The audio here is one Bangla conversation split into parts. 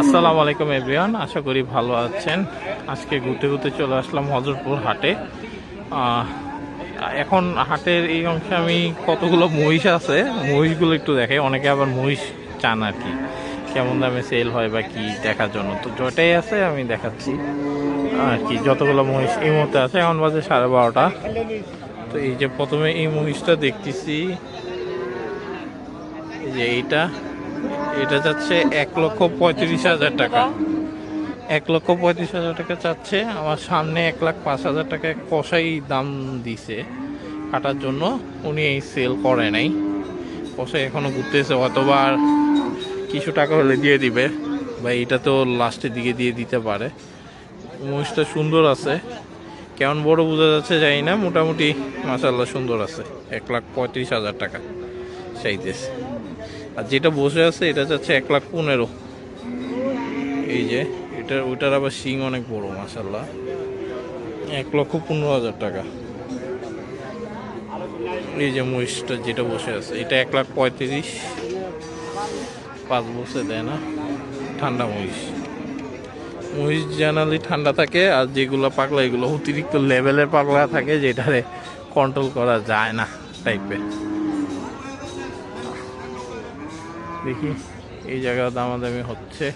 আসসালামু আলাইকুম, এভরিওয়ান। আশা করি ভালো আছেন। আজকে ঘুরতে ঘুরতে চলে আসলাম হজরতপুর হাটে। এখন হাটের এই অংশে আমি কতগুলো মহিষ আছে, মহিষগুলো একটু দেখে অনেকে আবার মহিষ চান আর কি। কেমন দামে সেল হয় বা কি দেখার জন্য। তো যটাই আছে আমি দেখাচ্ছি। আর কি, যতগুলো মহিষ এই মুহূর্তে আছে। এখন বাজে সাড়ে বারোটা। তো এই যে প্রথমে এই মহিষটা দেখতেছি। যে এইটা। এটা যাচ্ছে এক লক্ষ পঁয়ত্রিশ হাজার টাকা। এক লক্ষ পঁয়ত্রিশ হাজার টাকা চাচ্ছে। আমার সামনে এক লাখ পাঁচ হাজার টাকা কষাই দাম দিছে কাটার জন্য। উনি এই সেল করে নাই। কষাই এখনও ঘুরতেছে, অথবা কিছু টাকা হলে দিয়ে দিবে। বা এটা তো লাস্টের দিকে দিয়ে দিতে পারে। মহিষটা সুন্দর আছে। কেমন বড় বোঝা যাচ্ছে জানি না। মোটামুটি মাসাল্লাহ সুন্দর আছে। এক লাখ পঁয়ত্রিশ হাজার টাকা চাইতেছে। আর যেটা বসে আছে, এটা যাচ্ছে এক লাখ পনেরো। এই যে এটার ওইটার আবার শিং অনেক বড় মাসাল্লাহ এক লক্ষ পনেরো হাজার টাকা। এই যে মহিষটা যেটা বসে আছে, এটা এক লাখ পঁয়ত্রিশ। পাঁচ বছর দেয় না, ঠান্ডা মহিষ। মহিষ জানালি ঠান্ডা থাকে, আর যেগুলো পাগলা, এগুলো অতিরিক্ত লেভেলের পাগলা থাকে, যেটারে কন্ট্রোল করা যায় না টাইপের দেখি এই জায়গা দামাদামি হচ্ছে।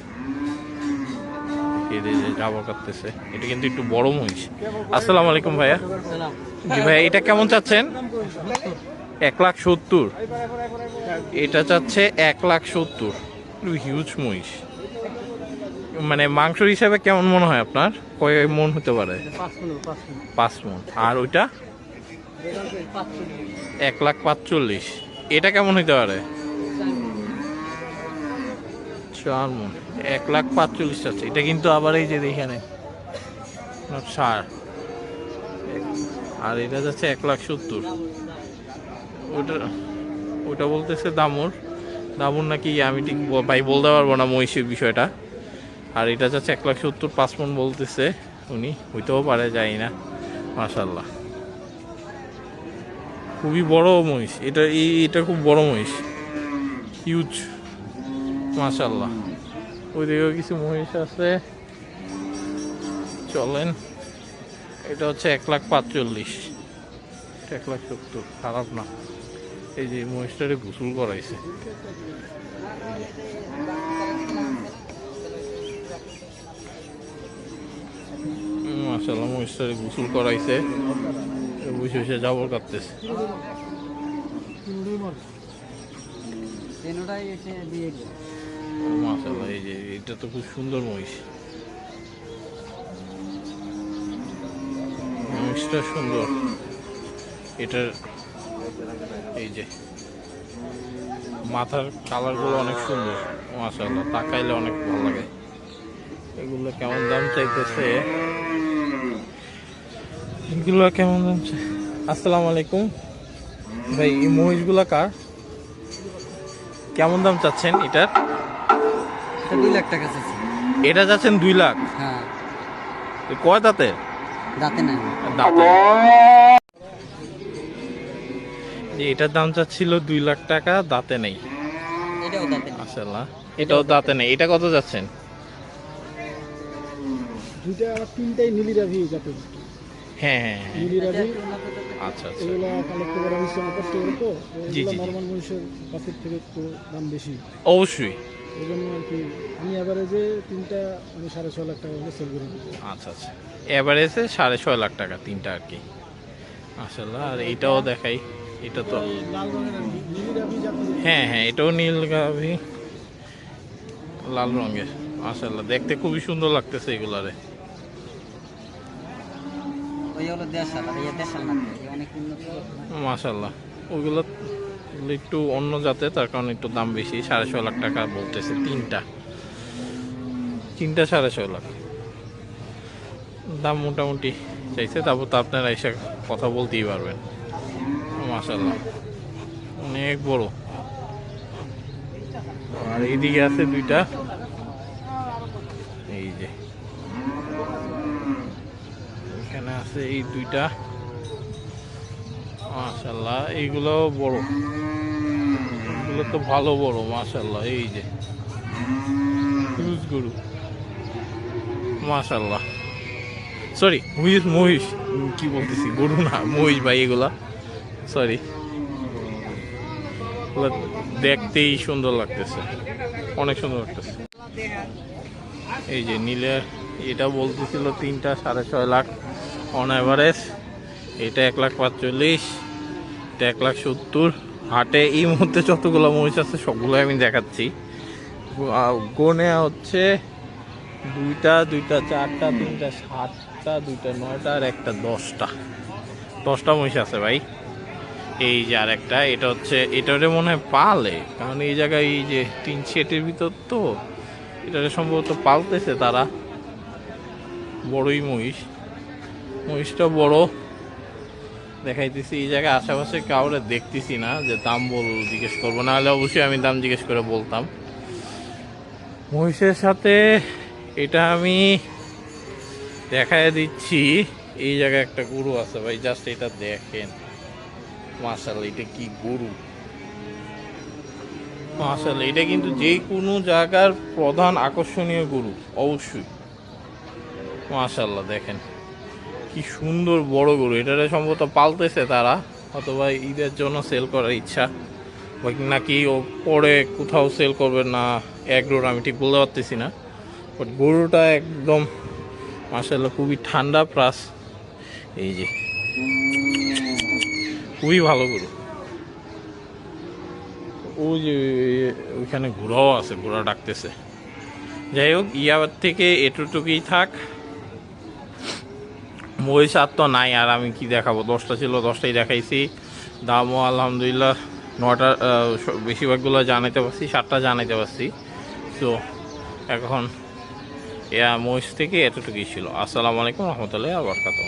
যাব কাটতেছে। এটা কিন্তু একটু বড় মহিষ। আসসালামু আলাইকুম ভাইয়া। জি ভাইয়া, এটা কেমন চাচ্ছেন? এক লাখ সত্তর। এটা চাচ্ছে এক লাখ সত্তর। হিউজ মহিষ। মানে মাংস হিসাবে কেমন মনে হয় আপনার? কয় মন হতে পারে? পাঁচ মন। আর ওইটা? এক লাখ পাঁচচল্লিশ। এটা কেমন হইতে পারে? চার মন এক লাখ পাঁচচল্লিশ আছে। এটা কিন্তু আবার এই যে এখানে। সার। আর এটা যাচ্ছে এক লাখ সত্তর। ওটা ওটা বলতেছে দামুর। দামুর নাকি আমি ঠিক ভাই বলতে পারব না মহিষের বিষয়টা। আর এটা যাচ্ছে এক লাখ সত্তর পাঁচ মন বলতেছে উনি। হইতেও পারে যাই না। মাশাল্লাহ খুবই বড় মহিষ। এটা এটা খুব বড় মহিষ। হিউজ মাশাল্লাহ ওইদিকেও কিছু মহিষ আছে। চলেন। এটা হচ্ছে এক লাখ পাঁচচল্লিশ। এক লাখ সত্তর খারাপ না। এই যে মহিষটারে গোসল করাইছে। মাসাল্লাহ মহিষটারে গোসল করাইছে। বসে বসে জাবর কাটতেছে। এসে দিয়ে দিল মাসাল্লাহ এই যে এটা তো খুব সুন্দর মহিষ। মহিষটা সুন্দর। এটার এই যে মাথার কালারগুলো অনেক সুন্দর মাসাল্লাহ তাকাইলে অনেক ভালো লাগে। এগুলো কেমন দাম চাইতেছে? এগুলো কেমন দাম চাই আসসালামু আলাইকুম। ভাই, এই মহিষগুলো কার? কেমন দাম চাচ্ছেন এটার? এটা দুই লাখ টাকা চাইছি। এটা যাচ্ছেন দুই লাখ? হ্যাঁ। কয় দাঁতে? দাঁতে নাই। দাঁতে। এটার দাম চাচ্ছিল দুই লাখ টাকা দাঁতে নেই। এটাও দাঁতে নেই। এটাও দাঁতে নেই। এটা কত যাচ্ছেন? দুইটা তিনটাই নীলি রাভি জাতের। হ্যাঁ হ্যাঁ হ্যাঁ। আচ্ছা আচ্ছা। এগুলো কালেক্ট করা হয়েছে আমার কষ্ট করে জি, জি, জি। নর্মাল মানুষের কাছের থেকে একটু দাম বেশি। অবশ্যই। এই জন্য আর কি আমি অ্যাভারেজে তিনটা আমি সাড়ে ছ লাখ টাকা করে সেল করে। আচ্ছা আচ্ছা। এভারেজে সাড়ে ছয় লাখ টাকা তিনটা আর কি। আসলে আর এইটাও দেখাই। এটা তো হ্যাঁ হ্যাঁ এটাও নীল গাভি। লাল রঙের। মাশাল্লাহ দেখতে খুবই সুন্দর লাগতেছে এগুলারে। ওই হলো ওগুলো একটু অন্য জাতে তার কারণে একটু দাম বেশি, সাড়ে ছয় লাখ টাকা বলতেছে তিনটা। তিনটা সাড়ে ছয় লাখ। দাম মোটামুটি চাইছে, তারপর তো আপনারা এসে কথা বলতেই পারবেন। মাশাল্লাহ অনেক বড়। আর এইদিকে আছে দুইটা এই যে এখানে আছে এই দুইটা। মাশাল্লাহ এইগুলো বড়। এগুলো তো ভালো বড় মাশাল্লাহ এই যে। গরু মাশাল্লাহ সরি মহিষ মহিষ। কি বলতেছি? গরু না, মহিষ ভাই, এগুলা। সরি দেখতেই সুন্দর লাগতেছে। অনেক সুন্দর লাগতেছে। এই যে নীলের, এটা বলতেছিল তিনটা সাড়ে ছয় লাখ। অন অ্যাভারেজ এটা এক লাখ পাঁচচল্লিশ, এটা এক লাখ সত্তর। হাটে এই মুহূর্তে যতগুলো মহিষ আছে সবগুলো আমি দেখাচ্ছি। গনে হচ্ছে দুইটা দুইটা চারটা, তিনটা সাতটা, দুইটা নয়টা আর একটা দশটা। দশটা মহিষ আছে ভাই। এই যে আর একটা, এটা হচ্ছে, এটারে মনে হয় পালে, কারণ এই জায়গায় এই যে তিন সেটের ভিতর তো, এটারে সম্ভবত পালতেছে তারা। বড়ই মহিষ। মহিষটা বড়। দেখাইতেছি এই জায়গায়। আশেপাশে কাউরে দেখতেছি না যে দাম বল জিজ্ঞেস করব। না হলে অবশ্যই আমি দাম জিজ্ঞেস করে বলতাম। মহিষের সাথে এটা আমি দেখাই দিচ্ছি। এই জায়গায় একটা গরু আছে ভাই জাস্ট এটা দেখেন। মাসাল এটা কি গরু? মাসাল এটা কিন্তু যে কোনো জায়গার প্রধান আকর্ষণীয় গরু, অবশ্যই। মাশাল্লাহ দেখেন। কি সুন্দর বড় গরু। এটারে সম্ভবত পালতেছে তারা, অথবা ঈদের জন্য সেল করার ইচ্ছা। নাকি ও পরে কোথাও সেল করবে না, এক রোড, আমি ঠিক বলতে পারতেছি না। বাট গরুটা একদম মাসাল্লাহ খুবই ঠান্ডা প্লাস এই যে, খুবই ভালো গরু। ওই যে, ওইখানে ঘোড়াও আছে, ঘোড়া ডাকতেছে। যাই হোক, ইয়াবার থেকে এটুটুকুই থাক। মহিষ আর তো নাই, আর আমি কি দেখাবো? দশটা ছিল, দশটাই দেখাইছি। দামও আলহামদুলিল্লাহ নটা বেশিরভাগগুলো জানাইতে পারছি, সাতটা জানাইতে পারছি। তো এখন এয়া মহিষ থেকে এতটুকুই ছিল। আসসালামু আলাইকুম রহমতুল্লাহ আবরকাত